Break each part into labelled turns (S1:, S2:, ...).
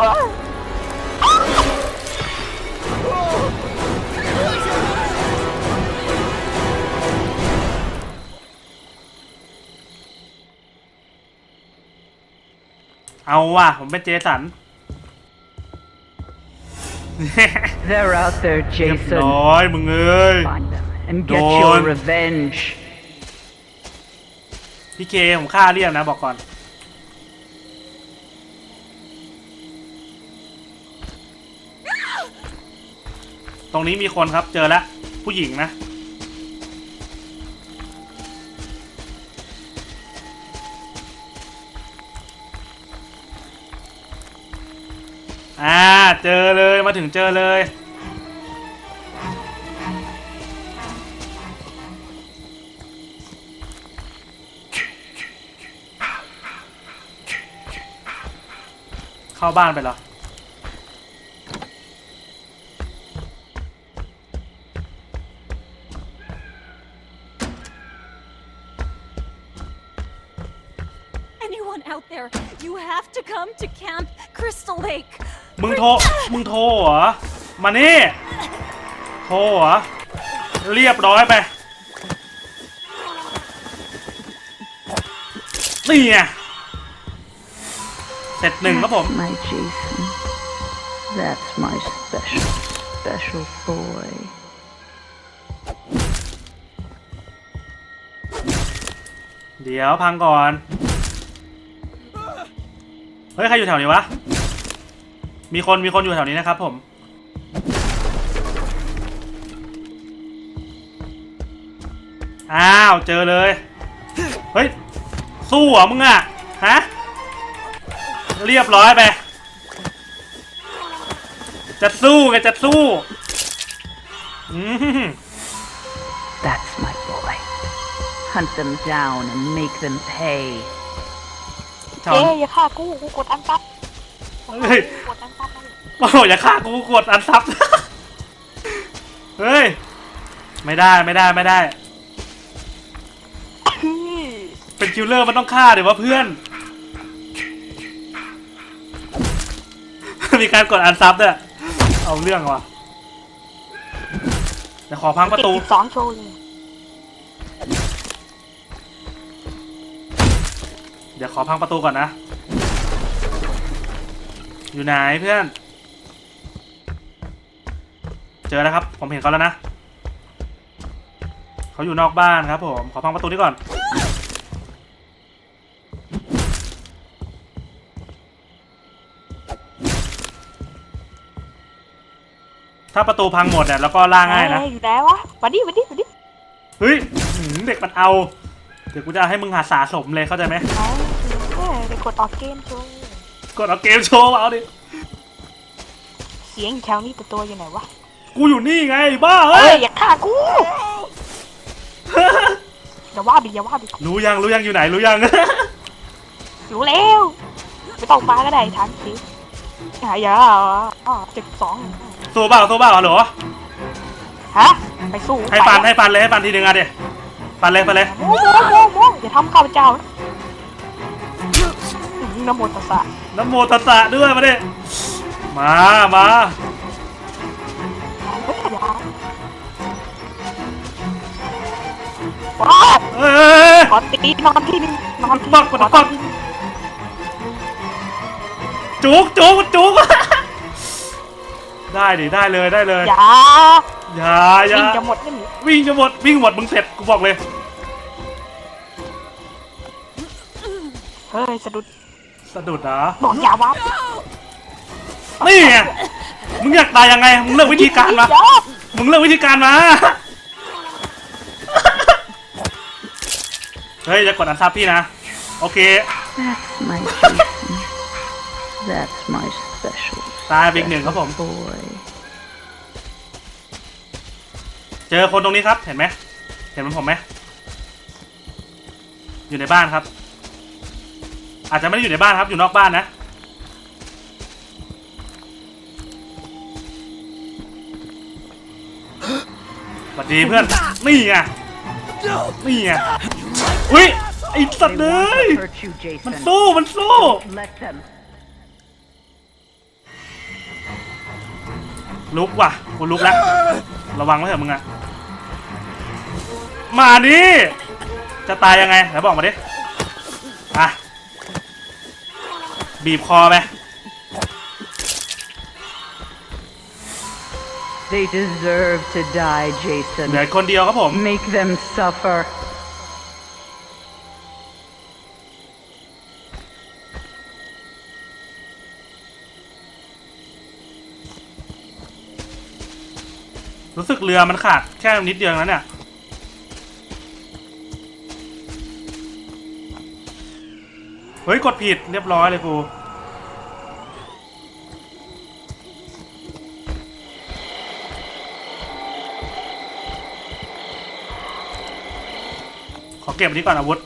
S1: เอาว่ะ ผมเป็นเจสัน
S2: They're out there,
S1: เรียบ
S2: Jason.
S1: ร้อยมึงเอ้ย
S2: Find them and get
S1: Dawn.
S2: your revenge.
S1: พี่เคผมฆ่าเรียบนะบอกก่อน ตรงนี้มีคนครับเจอแล้วผู้หญิงนะ อ่า เจอเลยมาถึงเจอเลย เข้าบ้านไปเหรอ มึงโทร มึงโทรเหรอ มานี่ โทรเหรอ เรียบร้อยไป นี่ไงเสร็จหนึ่งครับผม
S2: That's my Jason. That's my special, special boy.
S1: เดี๋ยวพังก่อน เฮ้ย ใครอยู่แถวนี้วะ มีคนมีคนอยู่แถวนี้นะครับ ผม อ้าว เจอเลย เฮ้ย สู้เหรอมึงอะฮะ เรียบร้อยไป จะสู้ไงจะสู้อืม
S2: That's my boy. Hunt them down and make them pay.
S1: แถว
S3: เจ๊อย่าฆ่ากูกูกดอันซับ
S1: เฮ้ย
S3: กดอันซับเลย
S1: โอ้โหอย่าฆ่ากูกดอันซับ เฮ้ย ไม่ได้ไม่ได้ไม่ได้ เป็นคิลเลอร์มันต้องฆ่าเดี๋ยวว่าเพื่อน มีการกดอันซับด้วยเอาเรื่องว่ะเดี๋ยวขอพังประตู
S3: เจ็ดสิบสองโชว์เลย
S1: เดี๋ยวขอพังประตูก่อนนะ อยู่ไหนเพื่อน เจอแล้วครับ ผมเห็นเขาแล้วนะ เขาอยู่นอกบ้านครับผม ขอพังประตูนี้ก่อน ถ้าประตูพังหมดเนี่ยแล้วก็ล่าง่ายนะ
S3: เอ้อยู่ไหนวะมาดิมาดิมาดิ
S1: เฮ้ยหืมเด็กมันเอา เดี๋ยวกูจะให้มึงหาสาสมเลยเข้าใจไหม
S3: เอาเอ้ยเดี๋ยวกดออกเกมโชว์
S1: กดเอาเกมโชว์มาเอาดิ
S3: เสียงแถวนี้แต่ตัวอยู่ไหนวะ
S1: กูอยู่นี่ไงบ้า
S3: เอ้
S1: เฮ้
S3: ย
S1: ย
S3: อย่าฆ่ากูอย่าว่าดิอย่าว่าดิ
S1: รู้ยังรู้ยังอยู่ไหนรู้ยัง
S3: รู้แล้วไม่ต้องมาก็ได้ทันสิอย่าอย่าอ๋อเจ็ดสอง
S1: สู้เปล่าสู้เปล่าเหรอ
S3: ฮะไปสู้
S1: ให้ฟันให้ฟันเลยให้ฟันทีหนึ่งอะเดี๋ยวฟันเลยฟันเลย
S3: โมโมโมโมอย่าทำข้าพเจ้านะอื้อหือนะโมตัสสะ
S1: น้ำโมตัสสะด้วยมาดิมามา
S3: เฮ้ยอย่าว้าว
S1: เอ้ย
S3: ขอตีนอนที่หนึงนอนที่
S1: ปักปักปักจุกจุกจุกได้ดิได้เลยได้เลย
S3: อย่า
S1: อย่าอย่า
S3: วิ่งจะหมดนี่หนิ
S1: วิ่งจะหมดวิ่งหมดมึงเสร็จกูบอกเลย
S3: เฮ้ยสะดุด
S1: สะดุดนะ
S3: บอกอย่าวับ
S1: นี่ไงมึงอยากตายยังไง มึงเลือกวิธีการมา
S3: อย่า
S1: มึงเลือกวิธีการมา เฮ้ยจะกดอันซับพี่นะ โอเค
S2: That's my Jason. That's my special,
S1: ตายไปอีกหนึ่งครับผม
S2: boy.
S1: เจอคนตรงนี้ครับ เห็นไหม เห็นมันผมไหม อยู่ในบ้านครับ อาจจะไม่ได้อยู่ในบ้านครับ อยู่นอกบ้านนะ สวัสดีเพื่อน นี่ไง นี่ไง อุ้ยไอ้สัตว์เลย มันสู้มันสู้ลุกว่ะกูลุกแล้ว ระวังไว้เถอะมึงอะมานี่จะตายยังไงไหนบอกมาดิ บีบคอไป
S2: They deserve to die, Jason.
S1: เหลือคนเดียวครับผม
S2: Make them suffer.
S1: รู้สึกเรือมันขาดแค่นิดเดียวนั้นเนี่ย เฮ้ย กดผิดเรียบร้อยเลยกูขอเก็บอันนี้ก่อนอาวุธ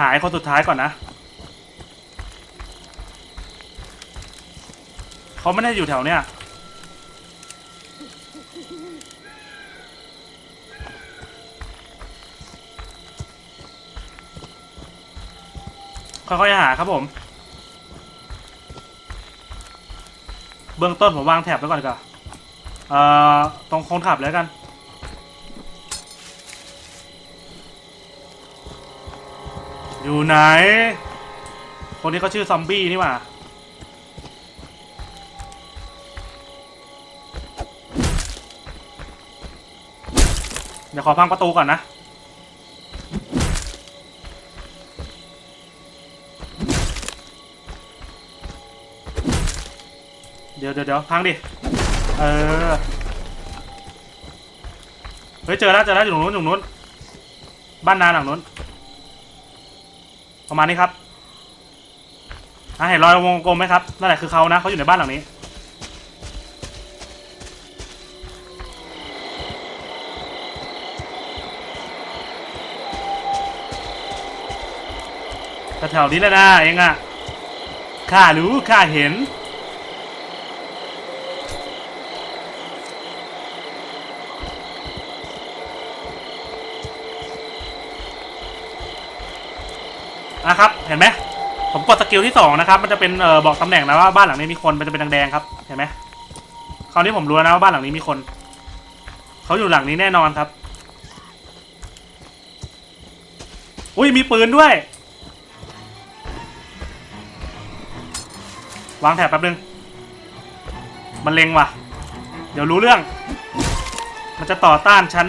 S1: หายคนสุดท้ายก่อนนะ เขาไม่ได้อยู่แถวเนี้ยค่อยๆหาครับผม เบื้องต้นผมวางแถบไว้ก่อนก่อนเอ่อตรงคนขับเลยกัน อยู่ไหน คนนี้เขาชื่อซอมบี้นี่หว่า ดี๋ยวขอพังประตูก่อนนะ เดี๋ยวเดี๋ยวเดี๋ยวพังดิ เออ เฮ้ยเจอแล้วเจอแล้วอยู่ตรงนู้นอยู่ตรงนู้น บ้านนาหลังนู้น ประมาณนี้ครับอะเห็นรอยวงกลมไหมครับ นั่นแหละคือเขานะเขาอยู่ในบ้านหลังนี้ แถวนี้แหละนะเองอะข้ารู้ข้าเห็นอะครับ เห็นไหมผมกดสกิลที่สองนะครับ มันจะเป็นเอ่อบอกตำแหน่งนะว่าบ้านหลังนี้มีคนมันจะเป็นแดงๆครับ เห็นไหมคราวนี้ผมรู้แล้วนะว่าบ้านหลังนี้มีคน เขาอยู่หลังนี้แน่นอนครับ อุ้ยมีปืนด้วย วางแถบแป๊บนึง มันเล็งว่ะ เดี๋ยวรู้เรื่อง มันจะต่อต้านฉัน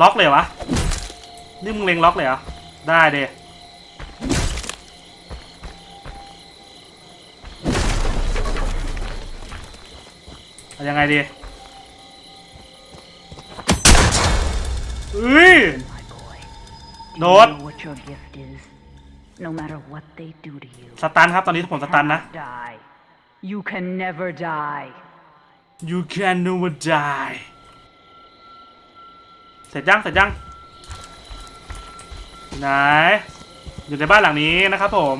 S1: ล็อกเลยวะ นี่มึงเล็งล็อกเลยเหรอ ได้เดยังไงดี อ้ย
S2: My boy. Do
S1: Nốt.
S2: you know what your gift is? No matter what they do to you.
S1: สตันครับตอนนี้ผมสตันนะ
S2: cannot Die. You can never die.
S1: You can never die เสร็จยังเสร็จยังไหนอยู่ในบ้านหลังนี้นะครับผม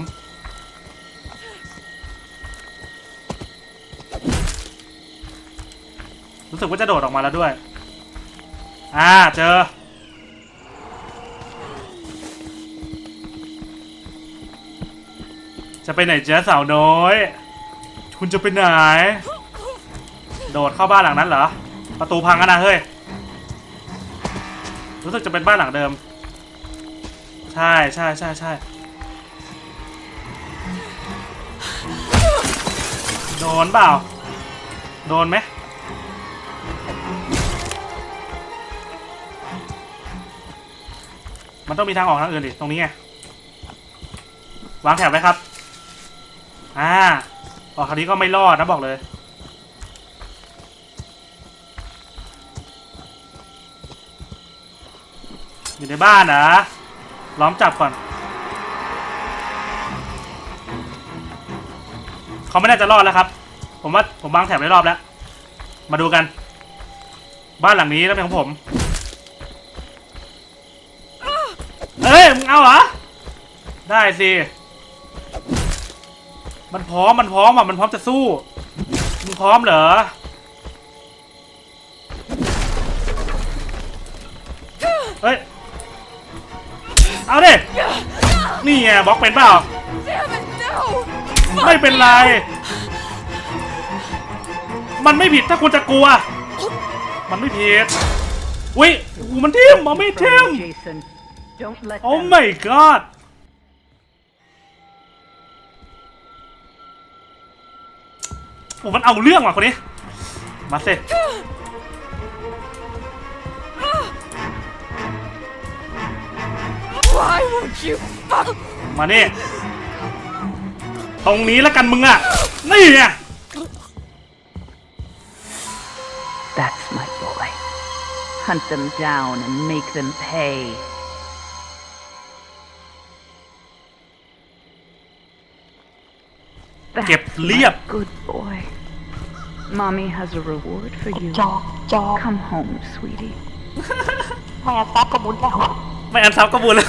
S1: รู้สึกว่าจะโดดออกมาแล้วด้วย อ่าเจอ จะไปไหนเจ๊สาวน้อย คุณจะไปไหน โดดเข้าบ้านหลังนั้นเหรอ ประตูพังกันนะเฮ้ย รู้สึกจะเป็นบ้านหลังเดิม ใช่ใช่ใช่ใช่โดนเปล่า โดนไหมมันต้องมีทางออกทางอื่นดิตรงนี้ไง วางแถบไว้ครับ อ่าออกคราวนี้ก็ไม่รอดนะบอกเลย อยู่ในบ้านนะล้อมจับก่อน เขาไม่น่าจะรอดแล้วครับ ผมว่าผมวางแถบได้รอบแล้ว มาดูกัน บ้านหลังนี้ต้องเป็นของผม เอ้ย มึงเอาเหรอ ได้สิ มันพร้อมมันพร้อมอะมันพร้อมจะสู้มึงพร้อมเหรอเฮ้ยเอาดินี่ไงบล็อกเป็นเปล่า
S4: Damn it, no!
S1: ไม่เป็นไร มันไม่ผิดถ้าคุณจะกลัว มันไม่ผิดอุ้ยโอ้โหมันทิ่มมันไม่ทิ่ม
S2: From Jason. Don't let
S1: โอ้
S2: them.
S1: My god โอ้มันเอาเรื่องว่ะคนนี้ มาสิ
S4: Why won't you fuck?
S1: มานี่ตรงนี้แล้วกันมึงอะ นี่ไง
S2: That's my boy. Hunt them down and make them pay.
S1: เก็บเรียบ
S2: Good boy. Mommy has a reward for you.
S3: จอกจอก
S2: Come home, sweetie.
S3: ไม่อัดซับกระบุญแล้ว
S1: ไม่อันซับก็บุญแล้ว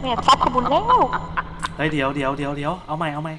S3: ไม่อัดซับกระบุญแล้ว
S1: เฮ้ยเดี๋ยวเดี๋ยวเดี๋ยวเดี๋ยวเอาใหม่เอาใหม่